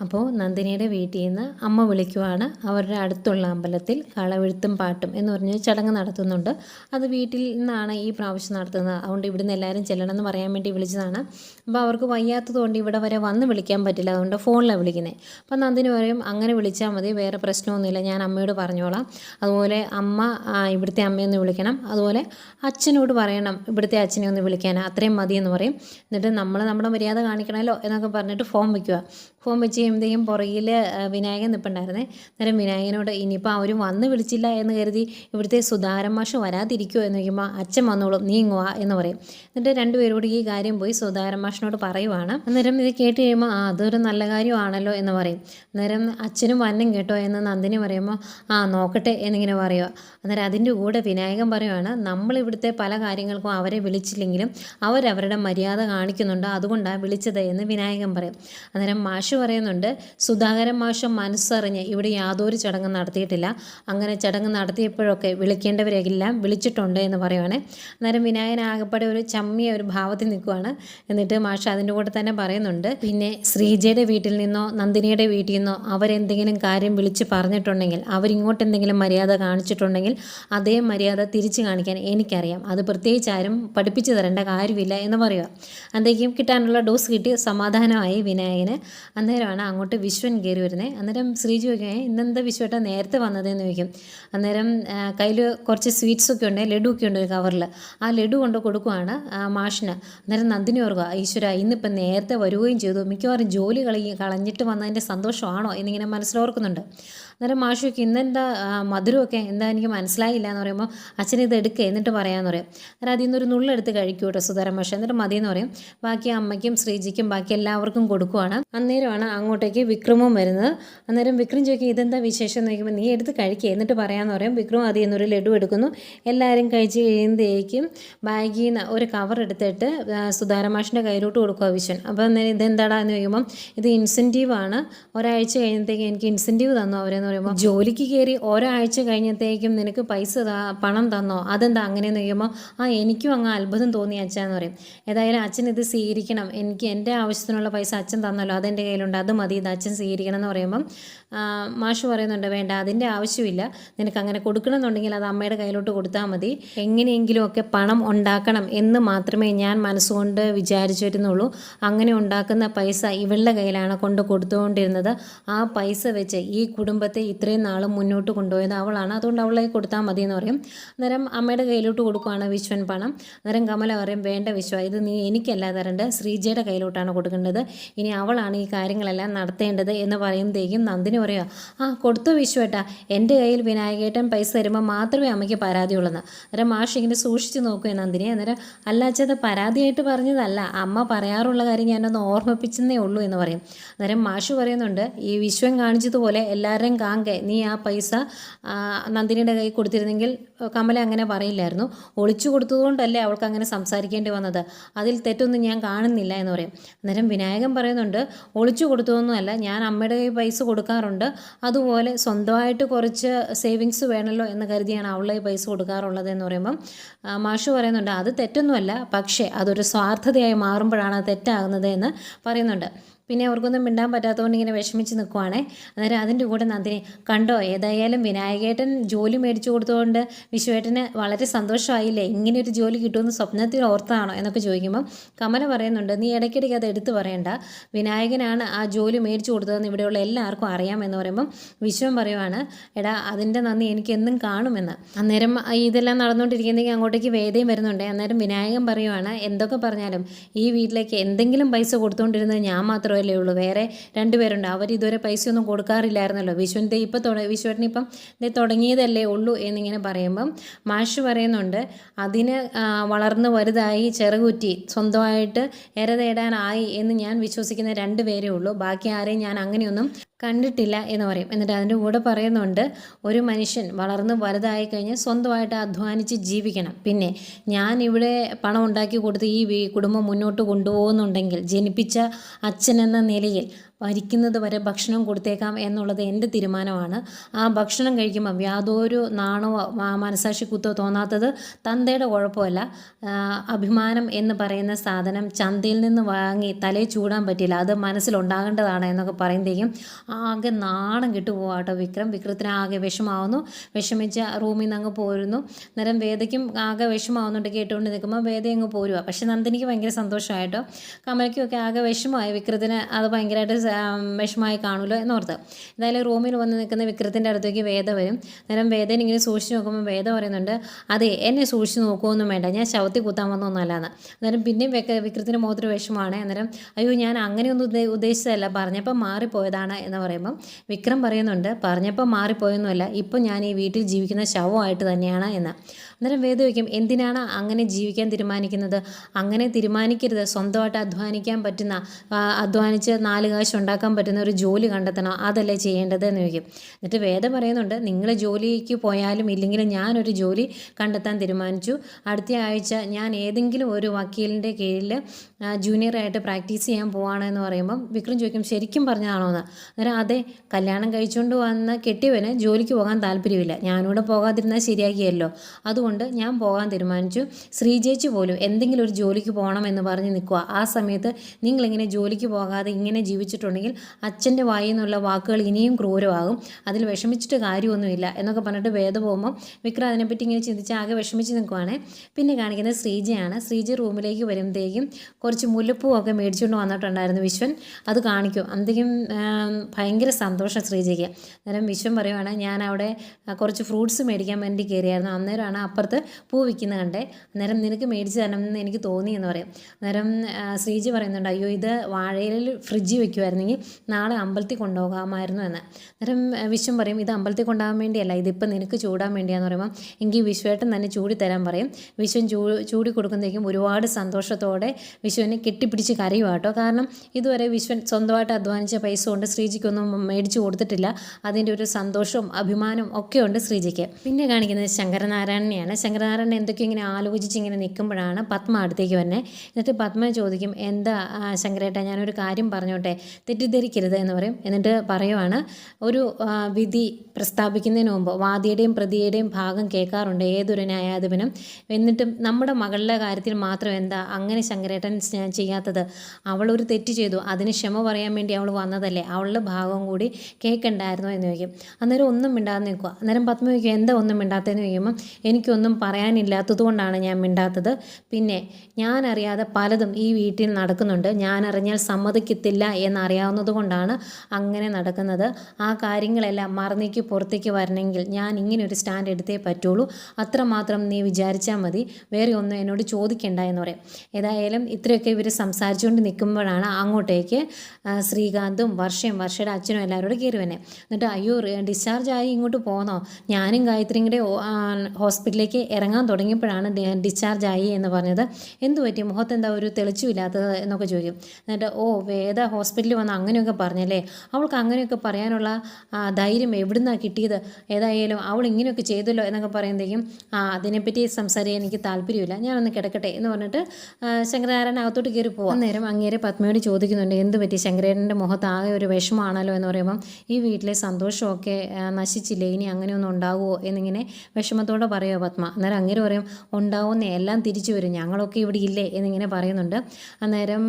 അപ്പോൾ നന്ദിനിയുടെ വീട്ടിൽ നിന്ന് അമ്മ വിളിക്കുവാണ് അവരുടെ അടുത്തുള്ള അമ്പലത്തിൽ കളവെഴുത്തും പാട്ടും എന്ന് പറഞ്ഞ് ചടങ്ങ് നടത്തുന്നുണ്ട്. അത് വീട്ടിൽ നിന്നാണ് ഈ പ്രാവശ്യം നടത്തുന്നത്. അതുകൊണ്ട് ഇവിടുന്ന് എല്ലാവരും ചെല്ലണം എന്ന് പറയാൻ വേണ്ടി വിളിച്ചതാണ്. അപ്പോൾ അവർക്ക് വയ്യാത്തതുകൊണ്ട് ഇവിടെ വരെ വന്ന് വിളിക്കാൻ പറ്റില്ല. അതുകൊണ്ട് ഫോണിലാണ് വിളിക്കുന്നത് അപ്പോൾ നന്ദിനി പറയും അങ്ങനെ വിളിച്ചാൽ മതി വേറെ പ്രശ്നമൊന്നുമില്ല. ഞാൻ അമ്മയോട് പറഞ്ഞോളാം. അതുപോലെ അമ്മ ഇവിടുത്തെ അമ്മയൊന്ന് വിളിക്കണം. അതുപോലെ അച്ഛനോട് പറയണം ഇവിടുത്തെ അച്ഛനെ ഒന്ന് വിളിക്കാൻ. അത്രയും മതി എന്ന് പറയും. എന്നിട്ട് നമ്മൾ നമ്മുടെ മര്യാദ കാണിക്കണമല്ലോ എന്നൊക്കെ പറഞ്ഞിട്ട് ഫോം വയ്ക്കുക ഫോം വെച്ച് കഴിയുമ്പോഴത്തേക്കും പുറകിൽ വിനായകൻ നിൽപ്പുണ്ടായിരുന്നേ അന്നേരം വിനായകനോട് ഇനിയിപ്പോൾ അവർ വന്ന് വിളിച്ചില്ല എന്ന് കരുതി ഇവിടുത്തെ സുധാരൻ മാഷ് വരാതിരിക്കുമോ എന്ന് ചോദിക്കുമ്പോൾ അച്ഛൻ വന്നോളും നീ എന്ന് പറയും. എന്നിട്ട് രണ്ടുപേരോട് ഈ കാര്യം പോയി സുധാരൻ മാഷിനോട് പറയുവാണ്. അന്നേരം ഇത് കേട്ട് കഴിയുമ്പോൾ ആ അതൊരു നല്ല കാര്യമാണല്ലോ എന്ന് പറയും. അന്നേരം അച്ഛനും വന്നും കേട്ടോ എന്ന് നന്ദിനി പറയുമ്പോൾ ആ നോക്കട്ടെ എന്നിങ്ങനെ പറയുക അന്നേരം അതിന്റെ കൂടെ വിനായകൻ പറയുവാണ് നമ്മളിവിടുത്തെ പല കാര്യങ്ങൾക്കും അവരെ വിളിച്ചില്ലെങ്കിലും അവരവരുടെ മര്യാദ കാണിക്കുന്നുണ്ട് അതുകൊണ്ടാണ് വിളിച്ചത് എന്ന് വിനായകൻ പറയും. അന്നേരം മാഷ് പറയുന്നുണ്ട് സുധാകരൻ മാഷ് മനസ്സറിഞ്ഞ് ഇവിടെ യാതൊരു ചടങ്ങും നടത്തിയിട്ടില്ല. അങ്ങനെ ചടങ്ങ് നടത്തിയപ്പോഴൊക്കെ വിളിക്കേണ്ടവരെല്ലാം വിളിച്ചിട്ടുണ്ട് എന്ന് പറയുവാണ്. അന്നേരം വിനായകൻ ആകപ്പാടെ ഒരു ചമ്മിയ ഒരു ഭാവത്തിൽ നിൽക്കുവാണ്. എന്നിട്ട് മാഷ് അതിന്റെ കൂടെ തന്നെ പറയുന്നുണ്ട് പിന്നെ ശ്രീജയുടെ വീട്ടിൽ നിന്നോ നന്ദിനിയുടെ വീട്ടിൽ നിന്നോ അവരെന്തെങ്കിലും കാര്യം വിളിച്ച് പറഞ്ഞിട്ടുണ്ടെങ്കിൽ അവരിങ്ങോട്ട് എന്തെങ്കിലും മര്യാദ കാണിച്ചിട്ടുണ്ടെങ്കിൽ അതേ മര്യാദ തിരിച്ചു കാണിക്കാൻ എനിക്കറിയാം. അത് പ്രത്യേകിച്ച് ആരും പഠിപ്പിച്ചു തരേണ്ട കാര്യമില്ല എന്ന് പറയുക. അന്തേക്കും കിട്ടാനുള്ള ഡോസ് കിട്ടി സമാധാനമായി വിനായകന്. അന്നേരമാണ് അങ്ങോട്ട് വിശ്വൻ കയറി വരുന്നത് അന്നേരം ശ്രീജു ചോദിക്കുകയെ ഇന്നെന്താ വിശ്വട്ട നേരത്തെ വന്നതെന്ന് ചോദിക്കും. അന്നേരം കയ്യിൽ കുറച്ച് സ്വീറ്റ്സ് ഒക്കെ ഉണ്ട് ലഡു ഒക്കെ ഉണ്ട് ഒരു കവറിൽ. ആ ലഡു കൊണ്ട് കൊടുക്കുവാണ് മാഷിന്. അന്നേരം നന്ദിനി ഓർക്കുക ഈശ്വര ഇന്നിപ്പം നേരത്തെ വരികയും ചെയ്തു. മിക്കവാറും ജോലി കളി കളഞ്ഞിട്ട് വന്നതിന്റെ സന്തോഷമാണോ? എന്നിങ്ങനെ മനസ്സിലോർക്കുന്നുണ്ട്. അന്നേരം മാഷുക്ക് ഇന്നെന്താ മധുരമൊക്കെ എന്താ എനിക്ക് മനസ്സിലായില്ല എന്ന് പറയുമ്പോൾ അച്ഛൻ ഇത് എടുക്കുക എന്നിട്ട് പറയാമെന്ന് പറയും. അന്നേരം അതിൽ നിന്നൊരു നുള്ളെടുത്ത് കഴിക്കൂ കേട്ടോ സുധാരൻ മാഷ്. എന്നിട്ട് മതി എന്ന് പറയും. ബാക്കി അമ്മയ്ക്കും ശ്രീജിക്കും ബാക്കി എല്ലാവർക്കും കൊടുക്കുവാണ്. അന്നേരമാണ് അങ്ങോട്ടേക്ക് വിക്രമും വരുന്നത്. അന്നേരം വിക്രം ചോദിക്കും ഇതെന്താ വിശേഷം? എന്ന് ചോദിക്കുമ്പോൾ നീ എടുത്ത് കഴിക്കുക എന്നിട്ട് പറയാമെന്ന് പറയും. വിക്രം അതിൽ നിന്നൊരു ലഡു എടുക്കുന്നു. എല്ലാവരും കഴിച്ച് കഴിയുമ്പോഴേക്കും ബാഗിൽ നിന്ന് ഒരു കവർ എടുത്തിട്ട് സുതാരം സുധാരൻ മാഷിന്റെ കയ്യിലോട്ട് കൊടുക്കുക വിശ്വൻ അപ്പോൾ അന്നേരം ഇതെന്താടാ എന്ന് ചോദിക്കുമ്പം ഇത് ഇൻസെന്റീവ് ആണ് ഒരാഴ്ച കഴിഞ്ഞത്തേക്ക് എനിക്ക് ഇൻസെന്റീവ് തന്നു അവരെന്ന് പറയുമ്പോൾ ജോലിക്ക് കയറി ഒരാഴ്ച കഴിഞ്ഞത്തേക്കും നിനക്ക് പൈസ പണം തന്നോ? അതെന്താ അങ്ങനെയെന്ന് ചോദിക്കുമ്പോൾ ആ എനിക്കും അങ്ങ് അത്ഭുതം തോന്നി അച്ഛാന്ന് പറയും. ഏതായാലും അച്ഛൻ ഇത് സ്വീകരിക്കണം. എനിക്ക് എന്റെ ആവശ്യത്തിനുള്ള പൈസ അച്ഛൻ തന്നല്ലോ. അതെന്റെ കയ്യിലുണ്ട്. അത് മതി ഇത് അച്ഛൻ സ്വീകരിക്കണം എന്ന് പറയുമ്പം മാഷ് പറയുന്നുണ്ട് വേണ്ട അതിന്റെ ആവശ്യമില്ല. നിനക്ക് അങ്ങനെ കൊടുക്കണമെന്നുണ്ടെങ്കിൽ അത് അമ്മയുടെ കയ്യിലോട്ട് കൊടുത്താൽ മതി. എങ്ങനെയെങ്കിലുമൊക്കെ പണം ഉണ്ടാക്കണം എന്ന് മാത്രമേ ഞാൻ മനസ്സുകൊണ്ട് വിചാരിച്ചിരുന്നുള്ളൂ. അങ്ങനെ ഉണ്ടാക്കുന്ന പൈസ ഇവളുടെ കയ്യിലാണ് കൊണ്ട് കൊടുത്തുകൊണ്ടിരുന്നത്. ആ പൈസ വെച്ച് ഈ കുടുംബത്തെ ഇത്രയും നാളും മുന്നോട്ട് കൊണ്ടുപോയത് അവളാണ്. അതുകൊണ്ട് അവളെ കൊടുത്താൽ മതി എന്ന് പറയും. അന്നേരം അമ്മയുടെ കയ്യിലോട്ട് കൊടുക്കുവാണ് വിശ്വൻ പണം. അന്നേരം കമല പറയും വേണ്ട വിശ്വ ഇത് നീ എനിക്കല്ല തരേണ്ടത് ശ്രീജയുടെ കയ്യിലോട്ടാണ് കൊടുക്കേണ്ടത്. ഇനി അവളാണ് ഈ കാര്യങ്ങളെല്ലാം നടത്തേണ്ടത് എന്ന് പറയുമ്പോഴത്തേക്കും നന്ദിനി പറയുക ആ കൊടുത്തു വിശ്വേട്ടാ. എന്റെ കയ്യിൽ വിനായകേട്ടൻ പൈസ തരുമ്പോൾ മാത്രമേ അമ്മയ്ക്ക് പരാതിയുള്ളെന്ന്. അന്നേരം മാഷ് ഇങ്ങനെ സൂക്ഷിച്ച് നോക്കുക നന്ദിനി. അന്നേരം അല്ലാച്ചത് പരാതിയായിട്ട് പറഞ്ഞതല്ല. അമ്മ പറയാറുള്ള കാര്യം ഞാനൊന്ന് ഓർമ്മിപ്പിച്ചെന്നേ ഉള്ളൂ എന്ന് പറയും. അന്നേരം മാഷ് പറയുന്നുണ്ട് ഈ വിശ്വം കാണിച്ചതുപോലെ എല്ലാവരുടെയും കാങ്കെ നീ ആ പൈസ നന്ദിനിയുടെ കൈ കൊടുത്തിരുന്നെങ്കിൽ കമല അങ്ങനെ പറയില്ലായിരുന്നു. ഒളിച്ചു കൊടുത്തതുകൊണ്ടല്ലേ അവൾക്ക് അങ്ങനെ സംസാരിക്കേണ്ടി വന്നത്. അതിൽ തെറ്റൊന്നും ഞാൻ കാണുന്നില്ല എന്ന് പറയും. അന്നേരം വിനായകൻ പറയുന്നുണ്ട് ഒളിച്ചു കൊടുത്തതൊന്നുമല്ല. ഞാൻ അമ്മയുടെ കൈ പൈസ കൊടുക്കാറുണ്ട്. അതുപോലെ സ്വന്തമായിട്ട് കുറച്ച് സേവിങ്സ് വേണമല്ലോ എന്ന് കരുതിയാണ് അവളെ പൈസ കൊടുക്കാറുള്ളത് എന്ന് പറയുമ്പം മാഷു പറയുന്നുണ്ട് അത് തെറ്റൊന്നുമല്ല പക്ഷേ അതൊരു സ്വാർത്ഥതയായി മാറുമ്പോഴാണ് തെറ്റാകുന്നത് എന്ന് പറയുന്നുണ്ട്. പിന്നെ അവർക്കൊന്നും മിണ്ടാൻ പറ്റാത്തതുകൊണ്ട് ഇങ്ങനെ വിഷമിച്ച് നിൽക്കുവാണേ അന്നേരം അതിന്റെ കൂടെ നന്ദിനി കണ്ടോ ഏതായാലും വിനായകേട്ടൻ ജോലി മേടിച്ചു കൊടുത്തതുകൊണ്ട് വിശ്വേട്ടന് വളരെ സന്തോഷമായില്ലേ? ഇങ്ങനെ ഒരു ജോലി കിട്ടുമെന്ന് സ്വപ്നത്തിൽ ഓർത്താണോ? എന്നൊക്കെ ചോദിക്കുമ്പം കമല പറയുന്നുണ്ട് നീ ഇടയ്ക്കിടയ്ക്ക് അത് എടുത്തു പറയണ്ട. വിനായകനാണ് ആ ജോലി മേടിച്ചു കൊടുത്തതെന്ന് ഇവിടെയുള്ള എല്ലാവർക്കും അറിയാമെന്ന് പറയുമ്പം വിശ്വം പറയുവാണ് എടാ അതിന്റെ നന്ദി എനിക്ക് എന്നും കാണുമെന്ന്. അന്നേരം ഇതെല്ലാം നടന്നുകൊണ്ടിരിക്കുന്നെങ്കിൽ അങ്ങോട്ടേക്ക് വേദയും വരുന്നുണ്ട്. അന്നേരം വിനായകൻ പറയുവാണ് എന്തൊക്കെ പറഞ്ഞാലും ഈ വീട്ടിലേക്ക് എന്തെങ്കിലും പൈസ കൊടുത്തുകൊണ്ടിരുന്നത് ഞാൻ മാത്രമല്ലേ ഉള്ളൂ. വേറെ രണ്ടുപേരുണ്ട് അവർ ഇതുവരെ പൈസയൊന്നും കൊടുക്കാറില്ലായിരുന്നല്ലോ. വിശ്വന്റെ ഇപ്പോൾ തുട വിശ്വട്ടിന് ഇപ്പം ദേ തുടങ്ങിയതല്ലേ ഉള്ളൂ എന്നിങ്ങനെ പറയുമ്പം മാഷ് പറയുന്നുണ്ട് അതിന് വളർന്നു വലുതായി ചെറുകുറ്റി സ്വന്തമായിട്ട് എര തേടാനായി എന്ന് ഞാൻ വിശ്വസിക്കുന്ന രണ്ട് പേരേ ഉള്ളൂ. ബാക്കി ആരെയും ഞാൻ അങ്ങനെയൊന്നും കണ്ടിട്ടില്ല എന്ന് പറയും. എന്നിട്ട് അതിന്റെ കൂടെ പറയുന്നുണ്ട് ഒരു മനുഷ്യൻ വളർന്ന് വലുതായി കഴിഞ്ഞ് സ്വന്തമായിട്ട് അധ്വാനിച്ച് ജീവിക്കണം. പിന്നെ ഞാൻ ഇവിടെ പണം ഉണ്ടാക്കി കൊടുത്ത് ഈ കുടുംബം മുന്നോട്ട് കൊണ്ടുപോകുന്നുണ്ടെങ്കിൽ ജനിപ്പിച്ച അച്ഛൻ എന്ന നിലയിൽ മരിക്കുന്നത് വരെ ഭക്ഷണം കൊടുത്തേക്കാം എന്നുള്ളത് എന്റെ തീരുമാനമാണ്. ആ ഭക്ഷണം കഴിക്കുമ്പം യാതൊരു നാണോ മനസാക്ഷി കുത്തോ തോന്നാത്തത് തന്തയുടെ കുഴപ്പമല്ല. അഭിമാനം എന്ന് പറയുന്ന സാധനം ചന്തയിൽ നിന്ന് വാങ്ങി തലയിൽ ചൂടാൻ പറ്റില്ല. അത് മനസ്സിലുണ്ടാകേണ്ടതാണ് എന്നൊക്കെ പറയുമ്പോഴേക്കും ആകെ നാണം കിട്ടു പോവാട്ടോ വിക്രം വിക്രത്തിന് ആകെ വിഷമാവുന്നു. വിഷമിച്ച് റൂമിൽ നിന്ന് അങ്ങ് പോരുന്നു. നേരം വേദയ്ക്കും ആകെ വിഷമാവുന്നുണ്ട് കേട്ടുകൊണ്ട് നിൽക്കുമ്പോൾ വേദ അങ്ങ് പോരുക പക്ഷേ നന്ദിനിക്ക് ഭയങ്കര സന്തോഷമായിട്ടോ. കമലയ്ക്കും ഒക്കെ ആകെ വിഷമമായി. വിക്രത്തിന് അത് ഭയങ്കരമായിട്ട് വിഷമമായി കാണുമല്ലോ എന്നോർത്ത്. എന്തായാലും റൂമിൽ വന്ന് നിൽക്കുന്ന വിക്രത്തിന്റെ അടുത്തേക്ക് വേദ വരും. നേരം വേദന ഇങ്ങനെ സൂക്ഷിച്ച് നോക്കുമ്പോൾ വേദ പറയുന്നുണ്ട് അതെ എന്നെ സൂക്ഷിച്ച് നോക്കുമൊന്നും വേണ്ട. ഞാൻ ശവത്തിൽ കൂത്താൻ വന്നൊന്നുമല്ലാന്ന്. അന്നേരം വെക്ക വിക്രത്തിന്റെ മുഖത്തൊരു വിഷമാണ്. അന്നേരം അയ്യോ ഞാൻ അങ്ങനെയൊന്നും ഉദ്ദേ ഉദ്ദേശിച്ചതല്ല. പറഞ്ഞപ്പോൾ മാറിപ്പോയതാണ് എന്ന് പറയുമ്പം വിക്രം പറയുന്നുണ്ട് പറഞ്ഞപ്പോൾ മാറിപ്പോയൊന്നുമല്ല. ഇപ്പം ഞാൻ ഈ വീട്ടിൽ ജീവിക്കുന്ന ശവമായിട്ട് തന്നെയാണ് എന്ന്. അന്നേരം വേദ വയ്ക്കും എന്തിനാണ് അങ്ങനെ ജീവിക്കാൻ തീരുമാനിക്കുന്നത്? അങ്ങനെ തീരുമാനിക്കരുത്. സ്വന്തമായിട്ട് അധ്വാനിക്കാൻ പറ്റുന്ന അധ്വാനിച്ച് നാല് കാശ് ഉണ്ടാക്കാൻ പറ്റുന്ന ഒരു ജോലി കണ്ടെത്തണം. അതല്ലേ ചെയ്യേണ്ടത്? എന്ന് ചോദിക്കും. എന്നിട്ട് വേദ പറയുന്നുണ്ട് നിങ്ങൾ ജോലിക്ക് പോയാലും ഇല്ലെങ്കിലും ഞാനൊരു ജോലി കണ്ടെത്താൻ തീരുമാനിച്ചു. അടുത്ത ആഴ്ച ഞാൻ ഏതെങ്കിലും ഒരു വക്കീലിന്റെ കീഴിൽ ജൂനിയറായിട്ട് പ്രാക്ടീസ് ചെയ്യാൻ പോവാണ് എന്ന് പറയുമ്പം വിക്രം ചോദിക്കും ശരിക്കും പറഞ്ഞതാണോ? എന്ന്. അന്നേരം അതെ കല്യാണം കഴിച്ചുകൊണ്ട് വന്ന കെട്ടിയവന് ജോലിക്ക് പോകാൻ താല്പര്യമില്ല. ഞാനിവിടെ പോകാതിരുന്നാൽ ശരിയാക്കിയല്ലോ. അതുകൊണ്ട് ഞാൻ പോകാൻ തീരുമാനിച്ചു. ശ്രീജേച്ചി പോലും എന്തെങ്കിലും ഒരു ജോലിക്ക് പോകണം എന്ന് പറഞ്ഞ് നിൽക്കുക. ആ സമയത്ത് നിങ്ങളിങ്ങനെ ജോലിക്ക് പോകാതെ ഇങ്ങനെ ജീവിച്ചിട്ടുണ്ടെങ്കിൽ അച്ഛന്റെ വായിൽ നിന്നുള്ള വാക്കുകൾ ഇനിയും ക്രൂരമാകും. അതിൽ വിഷമിച്ചിട്ട് കാര്യമൊന്നുമില്ല എന്നൊക്കെ പറഞ്ഞിട്ട് വേദ പോകുമ്പോൾ വിക്രം അതിനെപ്പറ്റി ഇങ്ങനെ ചിന്തിച്ച് ആകെ വിഷമിച്ച് നിൽക്കുവാണ്. പിന്നെ കാണിക്കുന്നത് ശ്രീജയാണ്. ശ്രീജ റൂമിലേക്ക് വരുമ്പോഴത്തേക്കും കുറച്ച് മുല്ലപ്പൂവൊക്കെ മേടിച്ചുകൊണ്ട് വന്നിട്ടുണ്ടായിരുന്നു വിശ്വൻ. അത് കാണിക്കും. അന്തിക്കും ഭയങ്കര സന്തോഷം ശ്രീജയ്ക്ക്. അന്നേരം വിശ്വൻ പറയുവാണ് ഞാൻ അവിടെ കുറച്ച് ഫ്രൂട്ട്സ് മേടിക്കാൻ വേണ്ടി കയറിയായിരുന്നു. അന്നേരമാണ് അപ്പുറത്ത് പൂ വിൽക്കുന്നത് കണ്ടേ അന്നേരം നിനക്ക് മേടിച്ച് തരണം എന്ന് എനിക്ക് തോന്നി എന്ന് പറയും. അന്നേരം ശ്രീജി പറയുന്നുണ്ട് അയ്യോ ഇത് വാഴയിൽ ഫ്രിഡ്ജിൽ വെക്കുമായിരുന്നെങ്കിൽ നാളെ അമ്പലത്തിൽ കൊണ്ടുപോകാമായിരുന്നു എന്ന്. അന്നേരം വിശ്വം പറയും ഇത് അമ്പലത്തിൽ കൊണ്ടുപോകാൻ വേണ്ടിയല്ല ഇതിപ്പോൾ നിനക്ക് ചൂടാൻ വേണ്ടിയാന്ന് പറയുമ്പോൾ എങ്കിൽ വിശ്വേട്ടൻ തന്നെ ചൂടി തരാൻ പറയും. വിശ്വൻ ചൂ ചൂടി കൊടുക്കുന്നതേക്കും ഒരുപാട് സന്തോഷത്തോടെ വിശ്വനെ കെട്ടിപ്പിടിച്ച് കരയുക കേട്ടോ. കാരണം ഇതുവരെ വിശ്വൻ സ്വന്തമായിട്ട് അധ്വാനിച്ച പൈസ കൊണ്ട് ശ്രീജിക്കൊന്നും മേടിച്ചു കൊടുത്തിട്ടില്ല. അതിന്റെ ഒരു സന്തോഷവും അഭിമാനവും ഒക്കെ ഉണ്ട് ശ്രീജിക്ക്. പിന്നെ കാണിക്കുന്നത് ശങ്കരനാരായണനെയാണ്. ശങ്കരനാരായണൻ എന്തൊക്കെയോ ഇങ്ങനെ ആലോചിച്ച് ഇങ്ങനെ നിൽക്കുമ്പോഴാണ് പത്മ അടുത്തേക്ക് വന്നെ എന്നിട്ട് പത്മ ചോദിക്കും എന്താ ശങ്കരേട്ട ഞാനൊരു കാര്യം പറഞ്ഞോട്ടെ? തെറ്റിദ്ധരിക്കരുത് എന്ന് പറയും. എന്നിട്ട് പറയുവാണ് ഒരു വിധി പ്രസ്താപിക്കുന്നതിന് മുമ്പ് വാദിയുടെയും പ്രതിയുടെയും ഭാഗം കേൾക്കാറുണ്ട് ഏതൊരു ന്യായാധിപനും. എന്നിട്ടും നമ്മുടെ മകളുടെ കാര്യത്തിൽ മാത്രം എന്താ അങ്ങനെ ശങ്കരേട്ടൻ ചെയ്യാത്തത്? അവളൊരു തെറ്റ് ചെയ്തു. അതിന് ക്ഷമ പറയാൻ വേണ്ടി അവൾ വന്നതല്ലേ? അവളുടെ ഭാഗം കൂടി കേൾക്കണ്ടായിരുന്നോ എന്ന് ചോദിക്കും. അന്നേരം ഒന്നും മിണ്ടാതെ നിൽക്കുക. അന്നേരം പത്മ ചോദിക്കും എന്താ ഒന്നും മിണ്ടാത്തതെന്ന് ചോദിക്കുമ്പം എനിക്കൊന്നും പറയാനില്ലാത്തതുകൊണ്ടാണ് ഞാൻ മിണ്ടാത്തത്. പിന്നെ ഞാൻ അറിയാതെ പലതും ഈ വീട്ടിൽ നടക്കുന്നുണ്ട്. ഞാൻ അറിഞ്ഞാൽ സമ്മതിക്കത്തില്ല എന്നറിയാവുന്നത് കൊണ്ടാണ് അങ്ങനെ നടക്കുന്നത്. ആ കാര്യങ്ങളെല്ലാം മറന്നേക്ക് പുറത്തേക്ക് വരണമെങ്കിൽ ഞാൻ ഇങ്ങനെ ഒരു സ്റ്റാൻഡ് എടുത്തേ പറ്റുള്ളൂ. അത്രമാത്രം നീ വിചാരിച്ചാൽ മതി. വേറെ ഒന്നും എന്നോട് ചോദിക്കേണ്ട എന്ന് പറയും. ഏതായാലും ഇത്രയൊക്കെ ഇവർ സംസാരിച്ചുകൊണ്ട് നിൽക്കുമ്പോഴാണ് അങ്ങോട്ടേക്ക് ശ്രീകാന്തും വർഷയും വർഷയുടെ അച്ഛനും എല്ലാവരോടും കയറി വന്നെ. എന്നിട്ട് അയ്യോ ഡിസ്ചാർജ് ആയി ഇങ്ങോട്ട് പോന്നോ? ഞാനും ഗായത്രിയും കൂടെ ഓ- ഹോസ്പിറ്റലിലേക്ക് ഇറങ്ങാൻ തുടങ്ങിയപ്പോഴാണ് ഡിസ്ചാർജ് ആയി എന്ന് പറഞ്ഞത്. എന്തു പറ്റി? മുഖത്ത് എന്താ ഒരു തെളിച്ചുമില്ലാത്തത് എന്നൊക്കെ ചോദിക്കും. എന്നിട്ട് ഓ വേദ ഹോസ്പിറ്റലിൽ വന്ന് അങ്ങനെയൊക്കെ പറഞ്ഞല്ലേ? അവൾക്ക് അങ്ങനെയൊക്കെ പറയാനുള്ള ധൈര്യം എവിടുന്നാണ് കിട്ടിയത്? ഏതായാലും അവൾ ഇങ്ങനെയൊക്കെ ചെയ്തല്ലോ എന്നൊക്കെ പറയുമ്പോഴേക്കും ആ അതിനെപ്പറ്റി സംസാരിക്കാൻ എനിക്ക് താല്പര്യമില്ല. ഞാനൊന്ന് കിടക്കട്ടെ എന്ന് പറഞ്ഞിട്ട് ആ, ശങ്കരനാരായണൻ അകത്തോട്ട് കയറി പോകും അന്നേരം അങ്ങേരെ പത്മയോട് ചോദിക്കുന്നുണ്ട് എന്ത് പറ്റി? ശങ്കരേട്ടന്റെ മുഖത്ത് ആകെ ഒരു വിഷമമാണല്ലോ എന്ന് പറയുമ്പം ഈ വീട്ടിലെ സന്തോഷമൊക്കെ നശിച്ചില്ലേ? ഇനി അങ്ങനെയൊന്നും ഉണ്ടാവുമോ? എന്നിങ്ങനെ വിഷമത്തോടെ പറയുമോ പത്മ അന്നേരം അങ്ങനെ പറയും ഉണ്ടാവുന്നേ എല്ലാം തിരിച്ചു വരും. ഞങ്ങളൊക്കെ ഇവിടെ ഇല്ലേ? എന്നിങ്ങനെ പറയുന്നുണ്ട്. അന്നേരം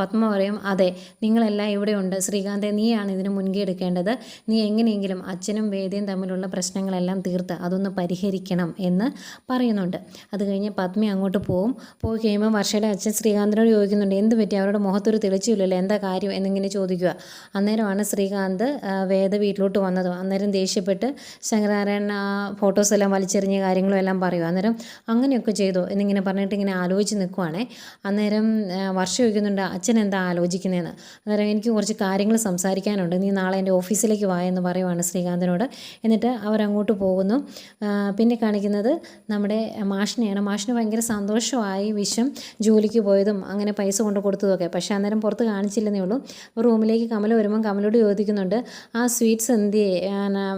പത്മ പറയും അതെ നിങ്ങളെല്ലാം ഇവിടെ ഉണ്ട്. ശ്രീകാന്തെ നീയാണ് ഇതിന് മുൻകൈ എടുക്കേണ്ടത്. നീ എങ്ങനെയെങ്കിലും അച്ഛനും വേദിയും തമ്മിലുള്ള പ്രശ്നങ്ങളെല്ലാം തീർത്ത് അതൊന്ന് പരിഹരിക്കണം എന്ന് പറയുന്നുണ്ട്. അത് കഴിഞ്ഞ് പത്മി അങ്ങോട്ട് പോകും പോയി കഴിയുമ്പോൾ വർഷയുടെ അച്ഛൻ ശ്രീകാന്തിനോട് ചോദിക്കുന്നുണ്ട് എന്ത് പറ്റി? അവരുടെ മുഖത്തൊരു തെളിച്ചില്ലല്ലോ. എന്താ കാര്യം? എന്നിങ്ങനെ ചോദിക്കുക. അന്നേരമാണ് ശ്രീകാന്ത് വേദ വീട്ടിലോട്ട് വന്നത്. അന്നേരം ദേഷ്യപ്പെട്ട് ശങ്കരനാരായണൻ ഫോട്ടോസ് എല്ലാം വലിച്ചെറിഞ്ഞ കാര്യങ്ങളും എല്ലാം പറയും അന്നേരം അങ്ങനെയൊക്കെ ചെയ്തോ. എന്നിങ്ങനെ പറഞ്ഞിട്ട് ഇങ്ങനെ ആലോചിച്ച് നിൽക്കുവാണേ അന്നേരം വർഷം ചോദിക്കുന്നുണ്ട് അച്ഛൻ എന്താ ആലോചിക്കുന്നതെന്ന് അന്നേരം എനിക്ക് കുറച്ച് കാര്യങ്ങൾ സംസാരിക്കാനുണ്ട്. നീ നാളെ എന്റെ ഓഫീസിലേക്ക് വാ എന്ന് പറയുവാണ് ശ്രീകാന്തിനോട്. എന്നിട്ട് അവരങ്ങോട്ട് പോകുന്നു. പിന്നെ കാണിക്കുന്നത് നമ്മുടെ മാഷിനെയാണ്. മാഷിന് ഭയങ്കര സന്തോഷമായി വിഷം ജോലിക്ക് പോയതും അങ്ങനെ പൈസ കൊണ്ട് കൊടുത്തതൊക്കെ പക്ഷേ അന്നേരം പുറത്ത് കാണിച്ചില്ലെന്നേ ഉള്ളൂ. റൂമിലേക്ക് കമൽ വരുമ്പം കമലോട് ചോദിക്കുന്നുണ്ട് ആ സ്വീറ്റ്സ് എന്തിയെ?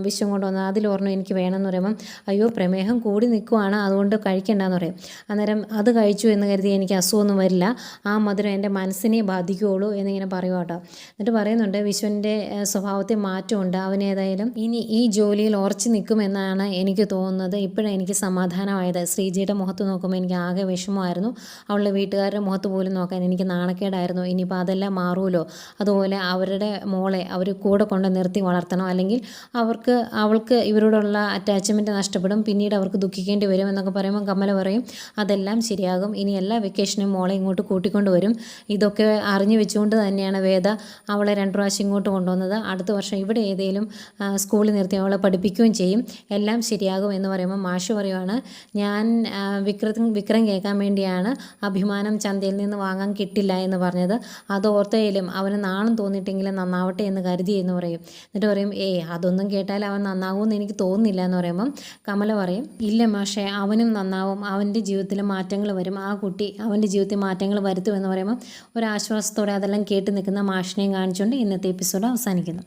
വിഷം കൊണ്ടുവന്നത് അതിലൊരെണ്ണം എനിക്ക് വേണമെന്ന് പറയുമ്പം അയ്യോ പ്രമേഹം കൂടി നിൽക്കുവാണ്. അതുകൊണ്ട് കഴിക്കണ്ടെന്ന് പറയും. അന്നേരം അത് കഴിച്ചു എന്ന് കരുതി എനിക്ക് അസുഖമൊന്നും വരില്ല. ആ മധുരം എന്റെ മനസ്സിനെ ബാധിക്കുകയുള്ളൂ എന്നിങ്ങനെ പറയുക കേട്ടോ. എന്നിട്ട് പറയുന്നുണ്ട് വിശ്വന്റെ സ്വഭാവത്തെ മാറ്റമുണ്ട്. അവനേതായാലും ഇനി ഈ ജോലിയിൽ ഉറച്ചു നിൽക്കുമെന്നാണ് എനിക്ക് തോന്നുന്നത്. ഇപ്പോഴാണ് എനിക്ക് സമാധാനമായത്. ശ്രീജിയുടെ മുഖത്ത് നോക്കുമ്പോൾ എനിക്ക് ആകെ വിഷമമായിരുന്നു. അവളുടെ വീട്ടുകാരുടെ മുഖത്ത് പോലും നോക്കാൻ എനിക്ക് നാണക്കേടായിരുന്നു. ഇനിയിപ്പോൾ അതെല്ലാം മാറുമല്ലോ അതുപോലെ അവരുടെ മോളെ അവർ കൂടെ കൊണ്ട് നിർത്തി വളർത്തണം. അല്ലെങ്കിൽ അവർക്ക് അവൾക്ക് ഇവരോടുള്ള അറ്റാച്ച്മെന്റ് നഷ്ടപ്പെടും. പിന്നീട് അവർക്ക് ദുഃഖിക്കേണ്ടി വരും എന്നൊക്കെ പറയുമ്പോൾ കമല പറയും അതെല്ലാം ശരിയാകും. ഇനി എല്ലാ വെക്കേഷനും മോളെ ഇങ്ങോട്ട് കൂട്ടിക്കൊണ്ട് വരും. ഇതൊക്കെ അറിഞ്ഞു വെച്ചുകൊണ്ട് തന്നെയാണ് വേദ അവളെ രണ്ട് പ്രാവശ്യം ഇങ്ങോട്ട് കൊണ്ടുവന്നത്. അടുത്ത വർഷം ഇവിടെ ഏതെങ്കിലും സ്കൂളിൽ നിർത്തി അവളെ പഠിപ്പിക്കുകയും ചെയ്യും. എല്ലാം ശരിയാകും എന്ന് പറയുമ്പോൾ മാഷ് പറയുവാണ് ഞാൻ വിക്രം വിക്രം കേൾക്കാൻ വേണ്ടിയാണ് അഭിമാനം ചന്തയിൽ നിന്ന് വാങ്ങാൻ കിട്ടില്ല എന്ന് പറഞ്ഞത്. അത് ഓർത്തയിലും അവന് നാണം തോന്നിയിട്ടെങ്കിലും നന്നാവട്ടെ എന്ന് കരുതി എന്ന് പറയും. എന്നിട്ട് പറയും ഏയ് അതൊന്നും കേട്ടാൽ അവൻ നന്നാകുമെന്ന് എനിക്ക് തോന്നുന്നില്ല എന്ന് പറയുമ്പം കമല പറയും ഇല്ല മാഷേ അവനും നന്നാവും. അവന്റെ ജീവിതത്തിൽ മാറ്റങ്ങൾ വരും. ആ കുട്ടി അവന്റെ ജീവിതത്തിൽ മാറ്റങ്ങൾ വരുത്തുമെന്ന് പറയുമ്പോൾ ഒരു ആശ്വാസത്തോടെ അതെല്ലാം കേട്ട് നിൽക്കുന്ന മാഷിനെയും കാണിച്ചുകൊണ്ട് ഇന്നത്തെ എപ്പിസോഡ് അവസാനിക്കുന്നു.